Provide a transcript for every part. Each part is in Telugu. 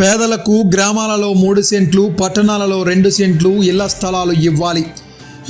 పేదలకు గ్రామాలలో మూడు సెంట్లు పట్టణాలలో రెండు సెంట్లు ఇళ్ళ స్థలాలు ఇవ్వాలి.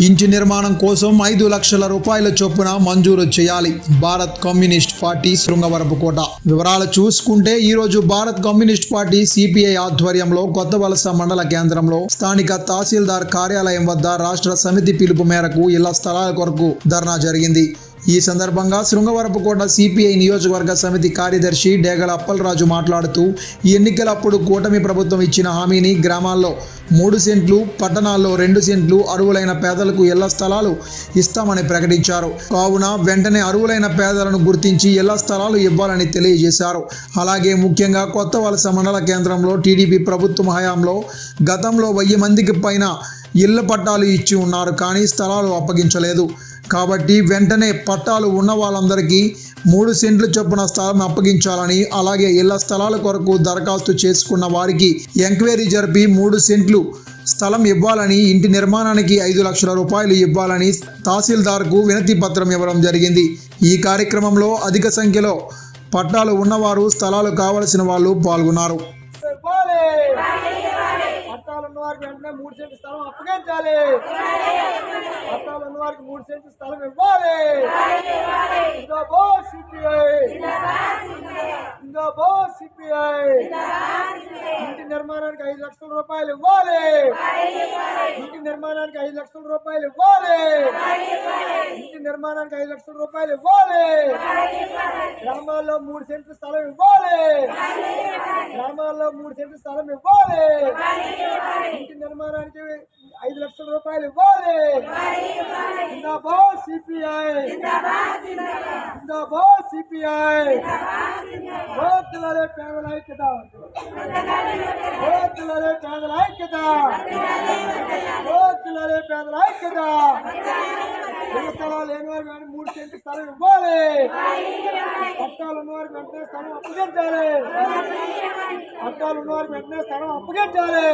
ఇంటి నిర్మాణం కోసం ఐదు లక్షల రూపాయల చొప్పున మంజూరు చేయాలి. భారత్ కమ్యూనిస్ట్ పార్టీ శృంగవరపుకోట వివరాలు చూసుకుంటే ఈరోజు భారత్ కమ్యూనిస్ట్ పార్టీ సిపిఐ ఆధ్వర్యంలో కొత్త వలస మండల కేంద్రంలో స్థానిక తహసీల్దార్ కార్యాలయం వద్ద రాష్ట్ర సమితి పిలుపు మేరకు ఇళ్ళ స్థలాల కొరకు ధర్నా జరిగింది. ఈ సందర్భంగా శృంగవరపుకోట సిపిఐ నియోజకవర్గ సమితి కార్యదర్శి డేగల అప్పలరాజు మాట్లాడుతూ ఈ ఎన్నికలప్పుడు కూటమి ప్రభుత్వం ఇచ్చిన హామీని గ్రామాల్లో మూడు సెంట్లు పట్టణాల్లో రెండు సెంట్లు అరువులైన పేదలకు ఇళ్ళ స్థలాలు ఇస్తామని ప్రకటించారు. కావున వెంటనే అరువులైన పేదలను గుర్తించి ఇళ్ళ స్థలాలు ఇవ్వాలని తెలియజేశారు. అలాగే ముఖ్యంగా కొత్త వలస మండల కేంద్రంలో టీడీపీ ప్రభుత్వం హయాంలో గతంలో వెయ్యి మందికి పైన ఇళ్ళ పట్టాలు ఇచ్చి ఉన్నారు కానీ స్థలాలు అప్పగించలేదు. కాబట్టి వెంటనే పట్టాలు ఉన్న వాళ్ళందరికీ మూడు సెంట్లు చొప్పున స్థలం అప్పగించాలని అలాగే ఇళ్ళ స్థలాల కొరకు దరఖాస్తు చేసుకున్న వారికి ఎంక్వైరీ జరిపి మూడు సెంట్లు స్థలం ఇవ్వాలని ఇంటి నిర్మాణానికి ఐదు లక్షల రూపాయలు ఇవ్వాలని తహసీల్దార్కు వినతి పత్రం ఇవ్వడం జరిగింది. ఈ కార్యక్రమంలో అధిక సంఖ్యలో పట్టాలు ఉన్నవారు స్థలాలు కావలసిన వాళ్ళు పాల్గొన్నారు. ఉన్నవారికి వెంటనే మూడు సెంటు స్థలం అప్పగించాలి పట్టాలు ఉన్నవారికి మూడు సెంటు స్థలం ఇవ్వాలి. జిందాబాద్ సిపిఐ. జిందాబాద్ సిపిఐ. ఇంటి నిర్మాణానికి ఐదు లక్షల రూపాయలు ఇవ్వాలి. ఇంటి నిర్మాణానికి ఐదు లక్షల రూపాయలు ఇవ్వాలి. ఇంటి నిర్మాణానికి ఐదు లక్షల రూపాయలు ఇవ్వాలి. గ్రామాల్లో మూడు సెంట్లు స్థలం ఇవ్వాలి. గ్రామాల్లో మూడు సెంట్లు స్థలం ఇవ్వాలి. ఇంటి నిర్మాణానికి ఐదు లక్షల రూపాయలు ఇవ్వాలి. జిందాబాద్ సిపిఐ. జిందాబాద్ సిపిఐ. ఓతులరే పేదల ఐక్యత. ఓతులరే పేదల ఐక్యత. ఓతులరే పేదల ఐక్యత. లేని వారికి వెంటనే మూడు సెంట్లు స్థలం ఇవ్వాలి. పట్టాలు ఉన్న వారికి వెంటనే స్థలం అప్పగించాలి. పట్టాలు ఉన్న వారికి వెంటనే స్థలం అప్పగించాలి.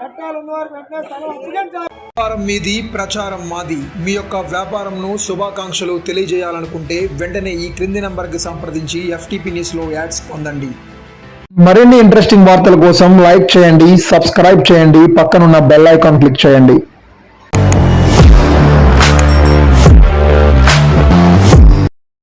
పట్టాలు ఉన్న వారికి వెంటనే స్థలం అప్పగించాలి. వ్యాపారం మీది ప్రచారం మాది. మీ యొక్క వ్యాపారంను శుభాకాంక్షలు తెలియజేయాలనుకుంటే వెంటనే ఈ క్రింది నంబర్కి సంప్రదించి ఎఫ్టీపీ న్యూస్లో యాడ్స్ పొందండి. మరిన్ని ఇంట్రెస్టింగ్ వార్తల కోసం లైక్ చేయండి సబ్స్క్రైబ్ చేయండి పక్కనున్న బెల్ ఐకాన్ క్లిక్ చేయండి.